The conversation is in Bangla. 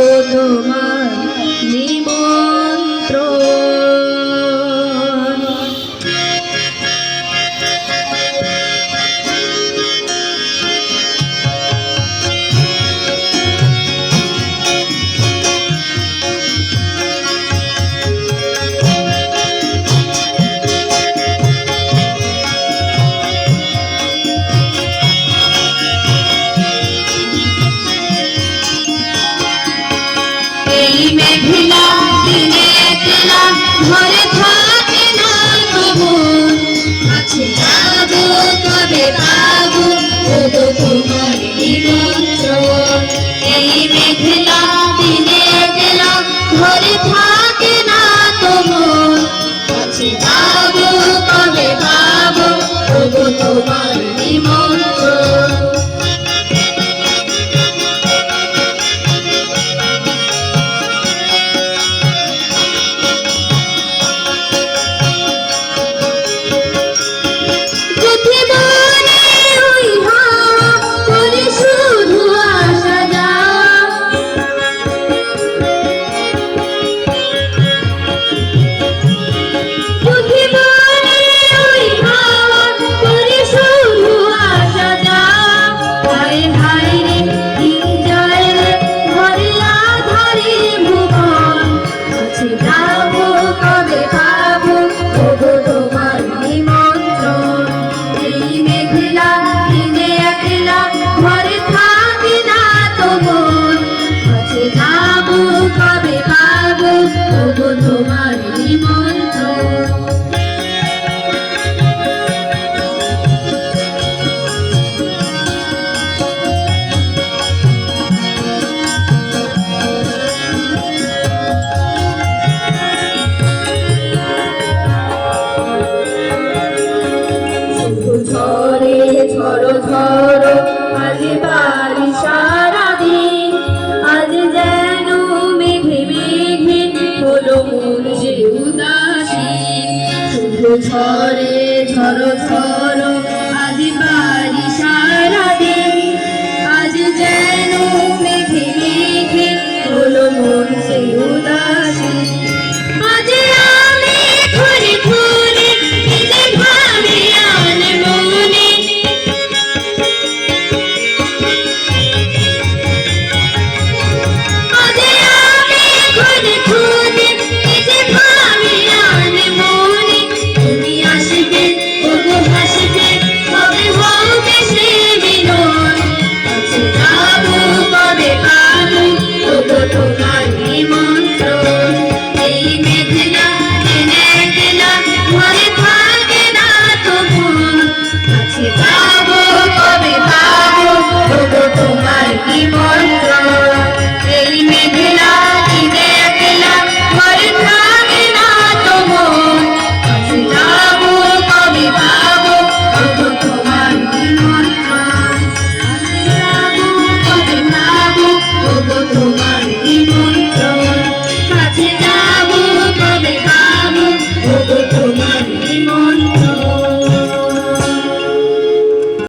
বধূ Bye. করো আজ পারি সারাদিন। আজ যেন মেঘে মেঘে হলো মন যে উদাসীন। শুধু ঝরে ঝরো ঝরো আজ পারি